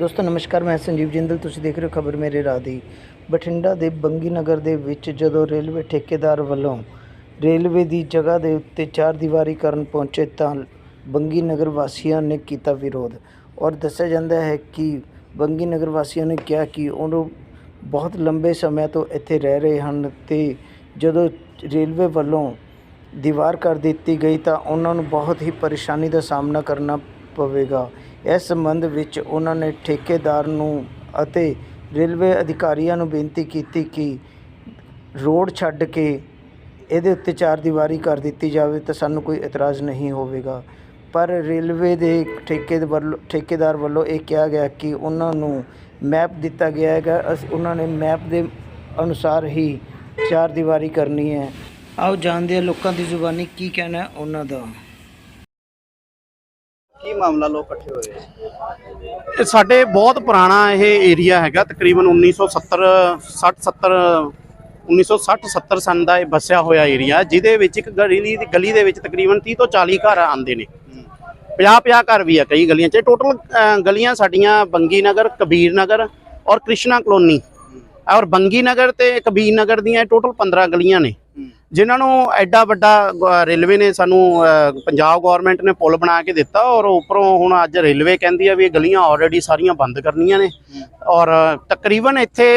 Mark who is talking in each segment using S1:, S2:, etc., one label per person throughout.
S1: ਦੋਸਤੋ, ਨਮਸਕਾਰ, ਮੈਂ ਸੰਜੀਵ ਜਿੰਦਲ। ਤੁਸੀਂ ਦੇਖ ਰਹੇ ਹੋ ਖਬਰ ਮੇਰੇ ਰਾਹ ਦੀ। ਬਠਿੰਡਾ ਦੇ ਬੰਗੀ ਨਗਰ ਦੇ ਵਿੱਚ ਜਦੋਂ ਰੇਲਵੇ ਠੇਕੇਦਾਰ ਵੱਲੋਂ ਰੇਲਵੇ ਦੀ ਜਗ੍ਹਾ ਦੇ ਉੱਤੇ ਚਾਰ ਦੀਵਾਰੀ ਕਰਨ ਪਹੁੰਚੇ ਤਾਂ ਬੰਗੀ ਨਗਰ ਵਾਸੀਆਂ ਨੇ ਕੀਤਾ ਵਿਰੋਧ। ਔਰ ਦੱਸਿਆ ਜਾਂਦਾ ਹੈ ਕਿ ਬੰਗੀ ਨਗਰ ਵਾਸੀਆਂ ਨੇ ਕਿਹਾ ਕਿ ਉਹ ਬਹੁਤ ਲੰਬੇ ਸਮੇਂ ਤੋਂ ਇੱਥੇ ਰਹਿ ਰਹੇ ਹਨ ਤੇ ਜਦੋਂ ਰੇਲਵੇ ਵੱਲੋਂ ਦੀਵਾਰ ਕਰ ਦਿੱਤੀ ਗਈ ਤਾਂ ਉਹਨਾਂ ਨੂੰ ਬਹੁਤ ਹੀ ਪਰੇਸ਼ਾਨੀ ਦਾ ਸਾਹਮਣਾ ਕਰਨਾ ਪਵੇਗਾ। ਇਸ ਸੰਬੰਧ ਵਿੱਚ ਉਹਨਾਂ ਨੇ ਠੇਕੇਦਾਰ ਨੂੰ ਅਤੇ ਰੇਲਵੇ ਅਧਿਕਾਰੀਆਂ ਨੂੰ ਬੇਨਤੀ ਕੀਤੀ ਕਿ ਰੋਡ ਛੱਡ ਕੇ ਇਹਦੇ ਉੱਤੇ ਚਾਰ ਦੀਵਾਰੀ ਕਰ ਦਿੱਤੀ ਜਾਵੇ ਤਾਂ ਸਾਨੂੰ ਕੋਈ ਇਤਰਾਜ਼ ਨਹੀਂ ਹੋਵੇਗਾ। ਪਰ ਰੇਲਵੇ ਦੇ ਠੇਕੇ ਵੱਲੋਂ ਠੇਕੇਦਾਰ ਵੱਲੋਂ ਇਹ ਕਿਹਾ ਗਿਆ ਕਿ ਉਹਨਾਂ ਨੂੰ ਮੈਪ ਦਿੱਤਾ ਗਿਆ ਹੈਗਾ। ਅਸੀਂ ਉਹਨਾਂ ਨੇ ਮੈਪ ਦੇ ਅਨੁਸਾਰ ਹੀ ਚਾਰ ਦੀਵਾਰੀ ਕਰਨੀ ਹੈ। ਆਓ ਜਾਣਦੇ ਹਾਂ ਲੋਕਾਂ ਦੀ ਜ਼ੁਬਾਨੀ ਕੀ ਕਹਿਣਾ ਉਹਨਾਂ ਦਾ।
S2: ਕੀ ਮਾਮਲਾ ਲੋਕ ਇਕੱਠੇ ਹੋਏ ਆ?
S3: ਇਹ ਸਾਡੇ ਬਹੁਤ ਪੁਰਾਣਾ ਇਹ ਏਰੀਆ ਹੈਗਾ, ਤਕਰੀਬਨ 1970 60 70 1960 70 ਸਨ ਦਾ ਇਹ ਵਸਿਆ ਹੋਇਆ ਏਰੀਆ। ਜਿਹਦੇ ਵਿੱਚ ਇੱਕ ਗਲੀ ਦੀ ਗਲੀ ਦੇ ਵਿੱਚ ਤਕਰੀਬਨ 30 ਤੋਂ 40 ਘਰ ਆਉਂਦੇ ਨੇ। 50 50 ਘਰ ਵੀ ਆ ਕਈ ਗਲੀਆਂ 'ਚ। ਟੋਟਲ ਗਲੀਆਂ ਸਾਡੀਆਂ ਬੰਗੀ ਨਗਰ ਕਬੀਰ ਨਗਰ ਔਰ ਕ੍ਰਿਸ਼ਨਾ ਕਲੋਨੀ। ਔਰ ਬੰਗੀ ਨਗਰ ਤੇ ਕਬੀਰ ਨਗਰ ਦੀਆਂ ਟੋਟਲ 15 ਗਲੀਆਂ ਨੇ। ਜਿਨ੍ਹਾਂ ਨੂੰ ਐਡਾ ਵੱਡਾ ਰੇਲਵੇ ਨੇ ਸਾਨੂੰ ਪੰਜਾਬ ਗਵਰਨਮੈਂਟ ਨੇ ਪੁਲ ਬਣਾ ਕੇ ਦਿੱਤਾ ਔਰ ਉੱਪਰੋਂ ਹੁਣ ਅੱਜ ਰੇਲਵੇ ਕਹਿੰਦੀ ਆ ਵੀ ਇਹ ਗਲੀਆਂ ਆਲਰੇਡੀ ਸਾਰੀਆਂ ਬੰਦ ਕਰਨੀਆਂ ਨੇ। ਔਰ ਤਕਰੀਬਨ ਇੱਥੇ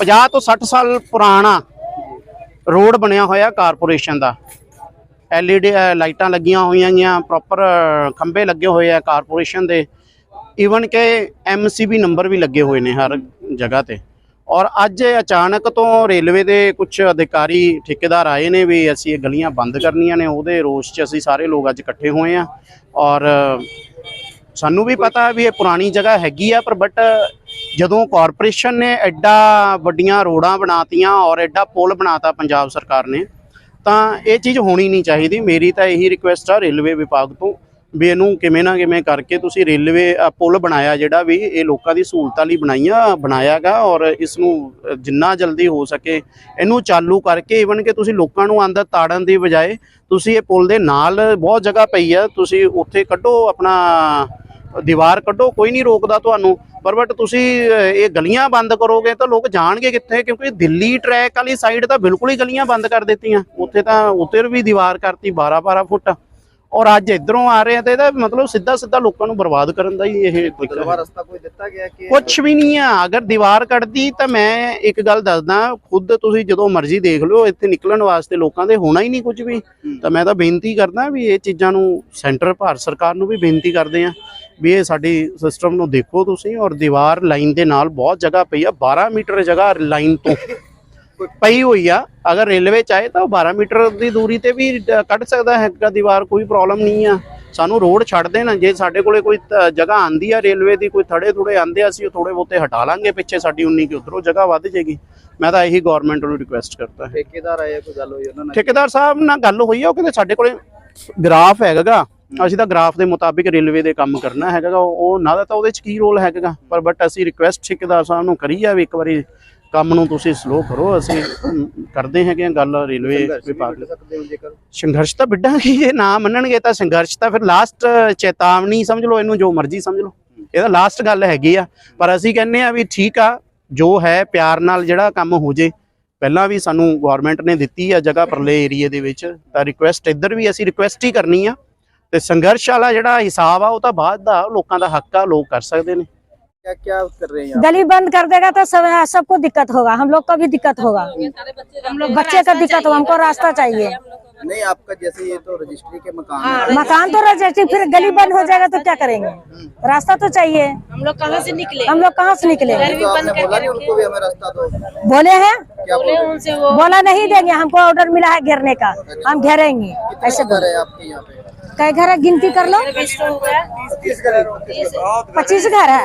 S3: 50 ਤੋਂ 60 ਸਾਲ ਪੁਰਾਣਾ ਰੋਡ ਬਣਿਆ ਹੋਇਆ ਕਾਰਪੋਰੇਸ਼ਨ ਦਾ। ਐਲਈਡੀ ਲਾਈਟਾਂ ਲੱਗੀਆਂ ਹੋਈਆਂ ਗੀਆਂ ਪ੍ਰੋਪਰ ਖੰਭੇ ਲੱਗੇ ਹੋਏ ਆ ਕਾਰਪੋਰੇਸ਼ਨ ਦੇ। ਈਵਨ ਕਿ ਐਮਸੀਬੀ ਨੰਬਰ ਵੀ ਲੱਗੇ ਹੋਏ ਨੇ ਹਰ ਜਗ੍ਹਾ ਤੇ। ਔਰ ਅੱਜ ਅਚਾਨਕ ਤੋਂ ਰੇਲਵੇ ਦੇ ਕੁਝ ਅਧਿਕਾਰੀ ਠੇਕੇਦਾਰ ਆਏ ਨੇ ਵੀ ਅਸੀਂ ਇਹ ਗਲੀਆਂ ਬੰਦ ਕਰਨੀਆਂ ਨੇ, ਉਹਦੇ ਰੋਸ 'ਚ ਅਸੀਂ ਸਾਰੇ ਲੋਕ ਅੱਜ ਇਕੱਠੇ ਹੋਏ ਆ ਔਰ ਸਾਨੂੰ ਵੀ ਪਤਾ ਵੀ ਇਹ ਪੁਰਾਣੀ ਜਗ੍ਹਾ ਹੈਗੀ ਆ, ਪਰ ਬਟ ਜਦੋਂ ਕਾਰਪੋਰੇਸ਼ਨ ਨੇ ਐਡਾ ਵੱਡੀਆਂ ਰੋਡਾਂ ਬਣਾਤੀਆਂ ਔਰ ਐਡਾ ਪੁਲ ਬਣਾਤਾ ਪੰਜਾਬ ਸਰਕਾਰ ਨੇ, ਤਾਂ ਇਹ ਚੀਜ਼ ਹੋਣੀ ਨਹੀਂ ਚਾਹੀਦੀ। ਮੇਰੀ ਤਾਂ ਇਹੀ ਰਿਕੁਐਸਟ ਆ ਰੇਲਵੇ ਵਿਭਾਗ ਤੋਂ ਵੀ ਇਹਨੂੰ ਕਿਵੇਂ ਨਾ ਕਿਵੇਂ ਕਰਕੇ ਤੁਸੀਂ ਰੇਲਵੇ ਪੁਲ ਬਣਾਇਆ ਜਿਹੜਾ ਵੀ ਇਹ ਲੋਕਾਂ ਦੀ ਸਹੂਲਤਾਂ ਲਈ ਬਣਾਈਆਂ, ਬਣਾਇਆਗਾ ਔਰ ਇਸ ਨੂੰ ਜਿੰਨਾ ਜਲਦੀ ਹੋ ਸਕੇ ਇਹਨੂੰ ਚਾਲੂ ਕਰਕੇ ਈਵਨ ਕਿ ਤੁਸੀਂ ਲੋਕਾਂ ਨੂੰ ਅੰਦਰ ਤਾੜਨ ਦੀ ਬਜਾਏ ਤੁਸੀਂ ਇਹ ਪੁਲ ਦੇ ਨਾਲ ਬਹੁਤ ਜਗ੍ਹਾ ਪਈ ਆ, ਤੁਸੀਂ ਉੱਥੇ ਕੱਢੋ ਆਪਣਾ ਦੀਵਾਰ ਕੱਢੋ, ਕੋਈ ਨਹੀਂ ਰੋਕਦਾ ਤੁਹਾਨੂੰ। ਪਰ ਬਟ ਤੁਸੀਂ ਇਹ ਗਲੀਆਂ ਬੰਦ ਕਰੋਗੇ ਤਾਂ ਲੋਕ ਜਾਣਗੇ ਕਿੱਥੇ, ਕਿਉਂਕਿ ਦਿੱਲੀ ਟਰੈਕ ਵਾਲੀ ਸਾਈਡ ਤਾਂ ਬਿਲਕੁਲ ਹੀ ਗਲੀਆਂ ਬੰਦ ਕਰ ਦਿੱਤੀਆਂ। ਉੱਥੇ ਤਾਂ ਉੱਤੇ ਵੀ ਦੀਵਾਰ ਕਰਤੀ 12 12 ਫੁੱਟ। ਔਰ ਅੱਜ ਇਧਰੋਂ ਆ ਰਹੇ ਆ ਤੇ ਇਹਦਾ ਮਤਲਬ ਸਿੱਧਾ ਸਿੱਧਾ ਲੋਕਾਂ ਨੂੰ ਬਰਬਾਦ ਕਰਨ ਦਾ ਹੀ ਇਹ
S2: ਬਦਲਵਾ ਰਸਤਾ ਕੋਈ ਦਿੱਤਾ ਗਿਆ ਕਿ
S3: ਕੁਝ ਵੀ ਨਹੀਂ ਆ। ਅਗਰ ਦੀਵਾਰ ਕੱਢਦੀ ਤਾਂ ਮੈਂ ਇੱਕ ਗੱਲ ਦੱਸਦਾ ਖੁਦ ਤੁਸੀਂ ਜਦੋਂ ਮਰਜ਼ੀ ਦੇਖ ਲਿਓ ਇੱਥੇ ਨਿਕਲਣ ਵਾਸਤੇ ਲੋਕਾਂ ਦੇ ਹੋਣਾ ਹੀ ਨਹੀਂ ਕੁਝ ਵੀ। ਤਾਂ ਮੈਂ ਤਾਂ ਬੇਨਤੀ ਕਰਦਾ ਵੀ ਇਹ ਚੀਜ਼ਾਂ ਨੂੰ ਸੈਂਟਰ ਭਾਰਤ ਸਰਕਾਰ ਨੂੰ ਵੀ ਬੇਨਤੀ ਕਰਦੇ ਆ ਵੀ ਇਹ ਸਾਡੀ ਸਿਸਟਮ ਨੂੰ ਦੇਖੋ ਤੁਸੀਂ ਔਰ ਦੀਵਾਰ ਲਾਈਨ ਦੇ ਨਾਲ ਬਹੁਤ ਜਗ੍ਹਾ ਪਈ ਆ 12 ਮੀਟਰ ਜਗ੍ਹਾ ਲਾਈਨ ਤੋਂ। ਪਈ ਹੋਈ ਆ। ਅਗਰ ਰੇਲਵੇ ਚਾਹੇ ਤਾਂ ਉਹ 12 ਮੀਟਰ ਦੀ ਦੂਰੀ ਤੇ ਵੀ ਕੱਢ ਸਕਦਾ ਹੈਗਾ ਦੀਵਾਰ ਕੋਈ ਪ੍ਰੋਬਲਮ ਨਹੀਂ ਆ। ਸਾਨੂੰ ਰੋਡ ਛੱਡ ਦੇਣ। ਜੇ ਸਾਡੇ ਕੋਲੇ ਕੋਈ ਜਗ੍ਹਾ ਆਂਦੀ ਆ ਰੇਲਵੇ ਦੀ ਕੋਈ ਥੜੇ ਥੋੜੇ ਆਂਦੇ ਆ ਅਸੀਂ ਉਹ ਥੋੜੇ ਬਹੁਤੇ ਹਟਾ ਲਾਂਗੇ ਪਿੱਛੇ ਸਾਡੀ ਉਨੀ ਕਿ ਉਧਰੋਂ ਜਗ੍ਹਾ ਵੱਧ ਜੇਗੀ ਮੈਂ ਤਾਂ ਇਹੀ ਗਵਰਨਮੈਂਟ ਨੂੰ ਰਿਕੁਐਸਟ ਕਰਦਾ ਹਾਂ।
S2: ਠੇਕੇਦਾਰ ਆਏ ਆ, ਕੋਈ ਗੱਲ ਹੋਈ ਉਹਨਾਂ ਨਾਲ?
S3: ਠੇਕੇਦਾਰ ਸਾਹਿਬ ਨਾਲ ਗੱਲ ਹੋਈ ਆ ਉਹ ਕਹਿੰਦੇ ਸਾਡੇ ਕੋਲੇ ਗ੍ਰਾਫ ਹੈਗਾਗਾ। ਅਸੀਂ ਤਾਂ ਗ੍ਰਾਫ ਦੇ ਮੁਤਾਬਿਕ ਰੇਲਵੇ ਦੇ ਕੰਮ ਕਰਨਾ ਹੈਗਾ। ਉਹ ਨਾ ਤਾਂ ਉਹਦੇ ਚ ਕੀ ਰੋਲ ਹੈਗਾ ਪਰ ਬਟ ਅਸੀਂ ਰਿਕੁਐਸਟ ਠੇਕੇਦਾਰ ਸਾਹਿਬ ਨੂੰ ਕਰੀ ਆ ਵੀ ਇੱਕ ਵਾਰੀ ਕੰਮ ਨੂੰ ਤੁਸੀਂ ਸਲੋ ਕਰੋ ਅਸੀਂ ਕਰਦੇ ਹੈਗੇ ਆ ਗੱਲ ਰੇਲਵੇ ਵਿਭਾਗ ਸੰਘਰਸ਼ ਤਾਂ ਵਿੱਢਾਂਗੇ ਜੇ ਨਾ ਮੰਨਣਗੇ ਤਾਂ ਸੰਘਰਸ਼ ਤਾਂ ਫਿਰ ਲਾਸਟ ਚੇਤਾਵਨੀ ਸਮਝ ਲਓ ਇਹਨੂੰ ਜੋ ਮਰਜ਼ੀ ਸਮਝ ਲਓ। ਇਹਦਾ ਲਾਸਟ ਗੱਲ ਹੈਗੀ ਆ ਪਰ ਅਸੀਂ ਕਹਿੰਨੇ ਆ ਵੀ ਠੀਕ ਆ ਜੋ ਹੈ ਪਿਆਰ ਨਾਲ ਜਿਹੜਾ ਕੰਮ ਹੋ ਜੇ ਪਹਿਲਾਂ ਵੀ ਸਾਨੂੰ ਗਵਰਨਮੈਂਟ ਨੇ ਦਿੱਤੀ ਆ ਜਗ੍ਹਾ ਪਰਲੇ ਏਰੀਏ ਦੇ ਵਿੱਚ ਤਾਂ ਰਿਕੁਐਸਟ ਇੱਧਰ ਵੀ ਅਸੀਂ ਰਿਕੁਐਸਟ ਹੀ ਕਰਨੀ ਆ। ਤੇ ਸੰਘਰਸ਼ ਵਾਲਾ ਜਿਹੜਾ ਹਿਸਾਬ ਆ ਉਹ ਤਾਂ ਬਾਅਦ ਦਾ ਲੋਕਾਂ ਦਾ ਹੱਕ ਆ ਲੋਕ ਕਰ ਸਕਦੇ ਨੇ।
S2: क्या क्या कर रहे हैं
S4: गली बंद कर देगा तो सब सबको दिक्कत होगा। हम लोग का भी दिक्कत होगा। हम लोग बच्चे का दिक्कत होगा हमको रास्ता चाहिए।
S2: नहीं आपका जैसे ये तो रजिस्ट्री के मकान है
S4: मकान तो रजिस्ट्री फिर गली बंद हो जाएगा तो क्या करेंगे? रास्ता तो चाहिए।
S5: हम लोग कहाँ से निकले?
S4: हम लोग कहाँ से निकले?
S2: तो बोला नहीं उनको भी हमें रास्ता दो।
S4: बोले हैं?
S2: बोले
S5: उनसे वो।
S4: बोला नहीं देंगे हमको ऑर्डर मिला है घेरने का। हम घेरेंगे ऐसे
S2: है आपके यहाँ पे?
S4: कई घर है? गिनती कर लो। पच्चीस घर है?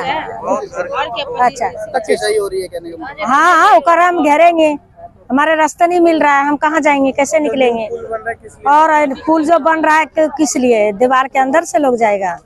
S4: अच्छा।
S2: हाँ हाँ
S4: ओकर हम घेरेंगे। हमारे रास्ता नहीं मिल रहा है, हम कहाँ जाएँगे? कैसे निकलेंगे? और पुल जो बन रहा है किस लिए? दीवार के अंदर से लोग जाएगा।